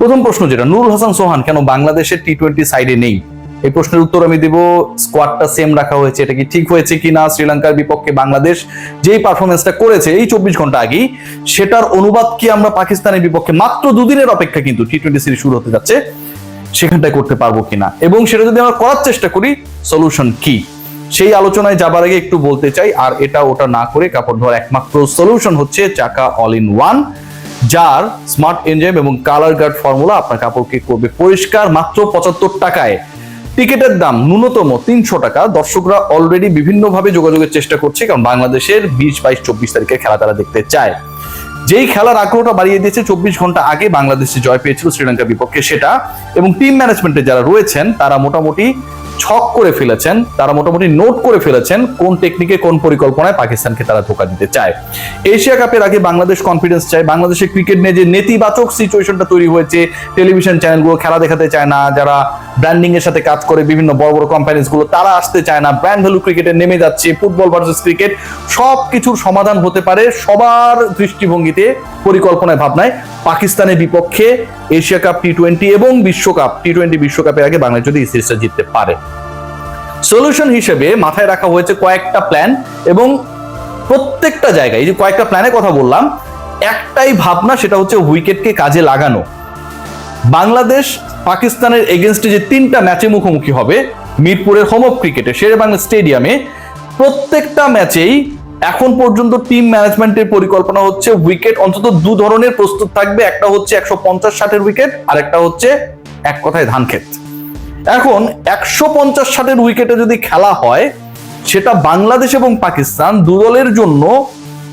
প্রথম প্রশ্ন যেটা, নুরুল হাসান সোহান, কেন বাংলাদেশের টি টোয়েন্টি সাইডে নেই? এই প্রশ্নের উত্তর আমি দেব স্কোয়াডটা সেম রাখা হয়েছে, এটা কি ঠিক হয়েছে কিনা, শ্রীলঙ্কার বিপক্ষে বাংলাদেশ যেই পারফরমেন্সটা করেছে, এই চব্বিশ ঘণ্টা আগেই, সেটার অনুবাদ কি আমরা পাকিস্তানের বিপক্ষে মাত্র দুদিনের অপেক্ষা কিন্তু টি টোয়েন্টি সিরিজ শুরু হতে যাচ্ছে, সেখানটায় করতে পারব কিনা? এবং সেটা যদি আমরা করার চেষ্টা করি সলিউশন কি? সেই আলোচনায় যাবার আগে একটু বলতে চাই, আর এটা ওটা না করে কাপড় ধোয়ার একমাত্র সলিউশন হচ্ছে চাকা অল ইন ওয়ান যার স্মার্ট এনজাইম এবং কালার গার্ড ফর্মুলা আপনার কাপড়কে করবে পরিষ্কার মাত্র পঁচাত্তর টাকায়। টিকিটের দাম ন্যূনতম তিনশো টাকা। দর্শকরা অলরেডি বিভিন্নভাবে যোগাযোগের চেষ্টা করছে, কারণ বাংলাদেশের বিশ, বাইশ, চব্বিশ তারিখের খেলা তারা দেখতে চায়। যেই খেলার আগ্রহটা বাড়িয়ে দিয়েছে, চব্বিশ ঘণ্টা আগে বাংলাদেশে জয় পেয়েছিল শ্রীলঙ্কার বিপক্ষে সেটা। এবং টিম ম্যানেজমেন্টে যারা রয়েছেন, তারা মোটামুটি ছক করে ফেলেছেন, তারা মোটামুটি নোট করে ফেলেছেন কোন টেকনিকে কোন পরিকল্পনায় পাকিস্তানকে তারা ধোকা দিতে চায়। এশিয়া কাপের আগে বাংলাদেশ কনফিডেন্স চায়, বাংলাদেশের ক্রিকেট নিয়ে যে নেতিবাচক সিচুয়েশনটা তৈরি হয়েছে টেলিভিশন চ্যানেলগুলো খেলা দেখাতে চায় না, যারা ব্র্যান্ডিং এর সাথে কাজ করে, বিভিন্ন বড় বড় কোম্পানিজগুলো, তারা আসতে চায় না ব্র্যান্ড ভ্যালু ক্রিকেটে নেমে যাচ্ছে ফুটবল ভার্সেস ক্রিকেট সব কিছুর সমাধান হতে পারে, সবার দৃষ্টিভঙ্গিতে পরিকল্পনায়, ভাবনায়, পাকিস্তানের বিপক্ষে এশিয়া কাপ টি টোয়েন্টি এবং বিশ্বকাপ টি টোয়েন্টি বিশ্বকাপের আগে বাংলাদেশ যদি সিরিজটা জিততে পারে। সলিউশন হিসেবে মাথায় রাখা হয়েছে কয়েকটা প্ল্যান এবং প্রত্যেকটা জায়গায়, এই যে কয়েকটা প্ল্যানের কথা বললাম, একটাই ভাবনা সেটা হচ্ছে উইকেটকে কাজে লাগানো। বাংলাদেশ পাকিস্তানের এগেনস্টে যে তিনটা ম্যাচে মুখোমুখি হবে, মিরপুরের হোম অফ ক্রিকেটে শেরে বাংলা স্টেডিয়ামে প্রত্যেকটা ম্যাচেই এখন পর্যন্ত টিম ম্যানেজমেন্টের পরিকল্পনা হচ্ছে উইকেট অন্তত দু ধরনের প্রস্তুত থাকবে, একটা হচ্ছে একশো পঞ্চাশ ষাটের উইকেট আর একটা হচ্ছে এক কথায় ধান ক্ষেত এখন একশো পঞ্চাশ ষাটের উইকেটে যদি খেলা হয়, সেটা বাংলাদেশ এবং পাকিস্তান দু দলের জন্য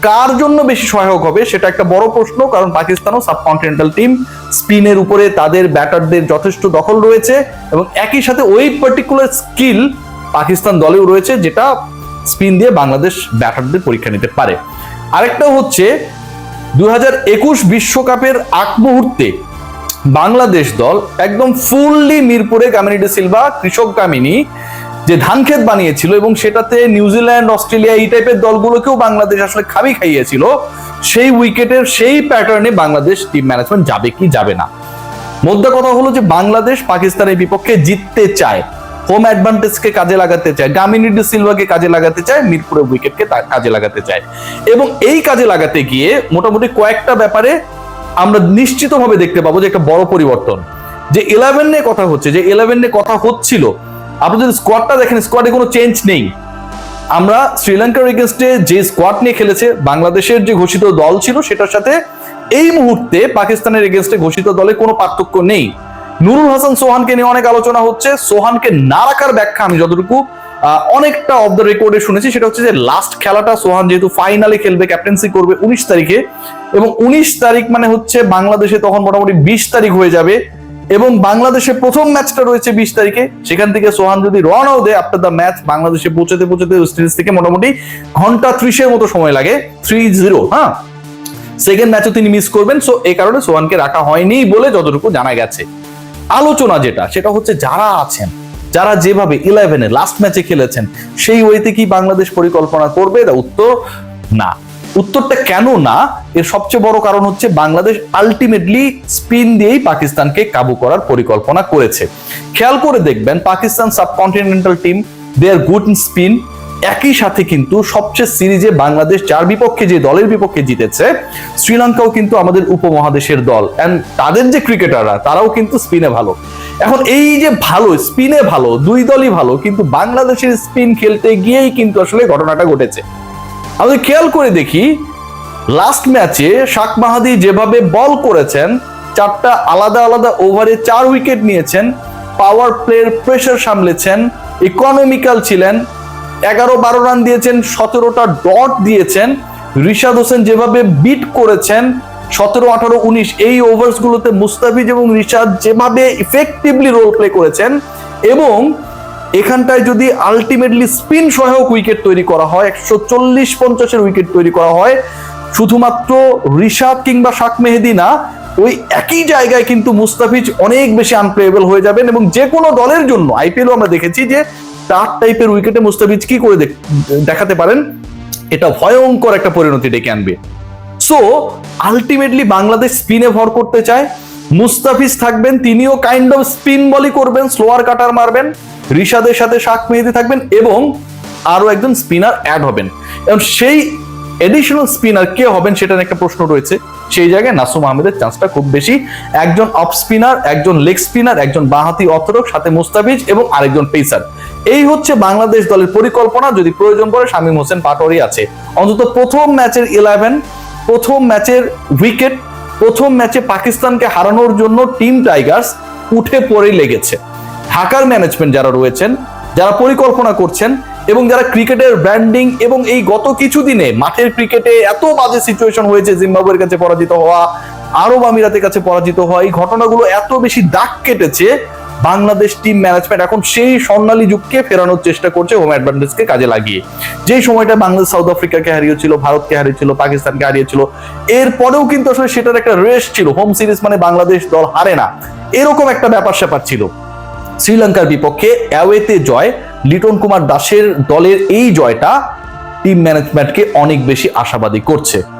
কার জন্য বেশি সহায়ক হবে, সেটা একটা বড় প্রশ্ন, কারণ পাকিস্তানও সাবকন্টিনেন্টাল টিম স্পিনের উপরে তাদের ব্যাটারদের যথেষ্ট দখল রয়েছে এবং একই সাথে ওই পার্টিকুলার স্কিল পাকিস্তান দলেও রয়েছে, যেটা স্পিন দিয়ে বাংলাদেশ ব্যাটারদের পরীক্ষা নিতে পারে। আরেকটা হচ্ছে দু বিশ্বকাপের আগ মুহূর্তে বাংলাদেশ দল একদম ফুললি মিরপুরে কামিনী সিলভা কৃষক কামিনী যে ধান ক্ষেত বানিয়েছিল এবং সেটাতে নিউজিল্যান্ড অস্ট্রেলিয়া এই টাইপের দলগুলোকেও বাংলাদেশ আসলে খাবি খাইয়েছিল, সেই উইকেটের সেই প্যাটার্নে বাংলাদেশ টিম ম্যানেজমেন্ট যাবে কি যাবে না। মধ্যে কথা হলো যে বাংলাদেশ পাকিস্তানের বিপক্ষে জিততে চায় হোম অ্যাডভান্টেজকে কাজে লাগাতে চায় গামিনী ডি সিলভাকে কাজে লাগাতে চায়, মিরপুরের উইকেটকে কাজে লাগাতে চায়। এবং এই কাজে লাগাতে গিয়ে মোটামুটি কয়েকটা ব্যাপারে আমরা নিশ্চিতভাবে দেখতে পাবো যে একটা বড় পরিবর্তন। যে ইলেভেন নিয়ে কথা হচ্ছে, যে ইলেভেন নিয়ে কথা হচ্ছিল, আপনি যদি স্কোয়াডটা দেখেন স্কোয়াডে কোনো চেঞ্জ নেই। আমরা শ্রীলঙ্কার এগেনস্টে যে স্কোয়াড নিয়ে খেলেছে, বাংলাদেশের যে ঘোষিত দল ছিল, সেটার সাথে এই মুহূর্তে পাকিস্তানের এগেনস্টে ঘোষিত দলে কোনো পার্থক্য নেই। নুরুল হাসান সোহানকে নিয়ে অনেক আলোচনা হচ্ছে। সোহানকে না রাখার ব্যাখ্যা আমি যতটুকু অনেকটা অফ দ্য রেকর্ডে শুনেছি, সেটা হচ্ছে যে লাস্ট খেলাটা সোহান যেহেতু ফাইনালে খেলবে ক্যাপ্টেন্সি করবে উনিশ তারিখে এবং উনিশ তারিখ মানে হচ্ছে বাংলাদেশে তখন মোটামুটি বিশ তারিখ হয়ে যাবে এবং বাংলাদেশে প্রথম ম্যাচটা রয়েছে বিশ তারিখে। সেখান থেকে সোহান যদি রানও দেয় আফটার দ্য ম্যাচ বাংলাদেশে পৌঁছাতে পৌঁছাতে ওয়েস্ট ইন্ডিজ থেকে মোটামুটি ঘণ্টা ত্রিশের মতো সময় লাগে থ্রি জিরো হ্যাঁ? সেকেন্ড ম্যাচও তিনি মিস করবেন সো এই কারণে সোহানকে রাখা হয়নি বলে যতটুকু জানা গেছে। আলোচনা যেটা, সেটা হচ্ছে যারা আছেন যারা যেভাবে ইলেভেনে লাস্ট ম্যাচে খেলেছেন, সেই ওয়েতে কি বাংলাদেশ পরিকল্পনা করবে? তা উত্তর না। উত্তরটা কেন না? এর সবচেয়ে বড় কারণ হচ্ছে বাংলাদেশ আলটিমেটলি স্পিন দিয়েই পাকিস্তানকে কাবু করার পরিকল্পনা করেছে। খেয়াল করে দেখবেন, Pakistan subcontinental team they are good spin একই সাথে কিন্তু সবচেয়ে সিরিজে বাংলাদেশ যার বিপক্ষে যে দলের বিপক্ষে জিতেছে, শ্রীলঙ্কাও কিন্তু আমাদের উপমহাদেশের দল। এন্ড তাদের যে ক্রিকেটাররা তারাও কিন্তু স্পিনে ভালো। এখন এই যে ভালো স্পিনে ভালো, দুই দলই ভালো, কিন্তু বাংলাদেশের স্পিন খেলতে গিয়েই কিন্তু আসলে ঘটনাটা ঘটেছে। আমাদের খেয়াল করে দেখি লাস্ট ম্যাচে শাক মাহাদি যেভাবে বল করেছেন, চারটা আলাদা আলাদা ওভারে চার উইকেট নিয়েছেন পাওয়ার প্লের প্রেশার সামলেছেন ইকোনমিক্যাল ছিলেন, এগারো বারো রান দিয়েছেন, সতেরোটা ডট দিয়েছেন, রিশাদ হোসেন যেভাবে বিট করেছেন সতেরো, আঠারো, উনিশ এই ওভার্স গুলোতে মুস্তাফিজ এবং রিশাদ যেভাবে ইফেক্টিভলি রোল প্লে করেছেন এবং এখানটায় যদি আলটিমেটলি স্পিন সহায়ক উইকেট তৈরি করা হয়, একশো চল্লিশ পঞ্চাশের উইকেট তৈরি করা হয়, শুধুমাত্র রিশাদ কিংবা শাক মেহেদি না, ওই একই জায়গায় কিন্তু মুস্তাফিজ অনেক বেশি আনপ্লেয়েবল হয়ে যাবেন এবং যে কোনো দলের জন্য আইপিএলও আমরা দেখেছি যে তার টাইপের উইকেটে মুস্তাফিজ কি করে দেখাতে পারেন? এটা ভয়ঙ্কর একটা পরিণতি ডেকে আনবে। সো আলটিমেটলি বাংলাদেশ স্পিনে ভর করতে চায়। মুস্তাফিজ থাকবেন, তিনিও কাইন্ড অফ স্পিন বলই করবেন স্লোয়ার কাটার মারবেন, রিশাদের সাথে শাক মেহেদি থাকবেন এবং আরও একজন স্পিনার অ্যাড হবেন। এবং সেই এডিশনাল স্পিনার কে হবেন সেটার একটা প্রশ্ন রয়েছে। সেই জায়গায় নাসুম আহমেদের চান্সটা খুব বেশি। একজন অফ স্পিনার একজন লেগ স্পিনার একজন বাহাতি অতরক সাথে মুস্তাফিজ এবং আরেকজন পেসার এই হচ্ছে বাংলাদেশ দলের পরিকল্পনা। যদি প্রয়োজন পড়ে, শামীম হোসেন পাটোয়ারি আছে। অন্তত প্রথম ম্যাচের ইলেভেন প্রথম ম্যাচের উইকেট, প্রথম ম্যাচে পাকিস্তানকে হারানোর জন্য টিম টাইগার্স উঠে পড়ে লেগেছে। ঢাকার ম্যানেজমেন্ট যারা রয়েছেন, যারা পরিকল্পনা করছেন এবং যারা ক্রিকেটের ব্র্যান্ডিং এবং এই গত কিছুদিনে মাঠের ক্রিকেটে এত বাজে সিচুয়েশন হয়েছে, জিম্বাবুয়ের কাছে পরাজিত হওয়া, আরব আমিরাতের কাছে পরাজিত হওয়া, এই ঘটনাগুলো এত বেশি দাগ কেটেছে বাংলাদেশ টিম ম্যানেজমেন্ট এখন সেই স্বর্ণালী যুগকে ফেরানোর চেষ্টা করছে হোম অ্যাডভান্টেজকে কাজে লাগিয়ে। যেই সময়টা বাংলাদেশ সাউথ আফ্রিকাকে হারিয়েছিল ভারতকে হারিয়েছিল পাকিস্তানকে হারিয়েছিল এরপরেও কিন্তু আসলে সেটার একটা রেস ছিল। হোম সিরিজ মানে বাংলাদেশ দল হারে না। এরকম একটা ব্যাপার স্যাপার ছিল। শ্রীলঙ্কার বিপক্ষে অ্যাওয়েতে জয়, লিটন কুমার দাসের দলের এই জয়টা টিম ম্যানেজমেন্টকে অনেক বেশি আশাবাদী করছে।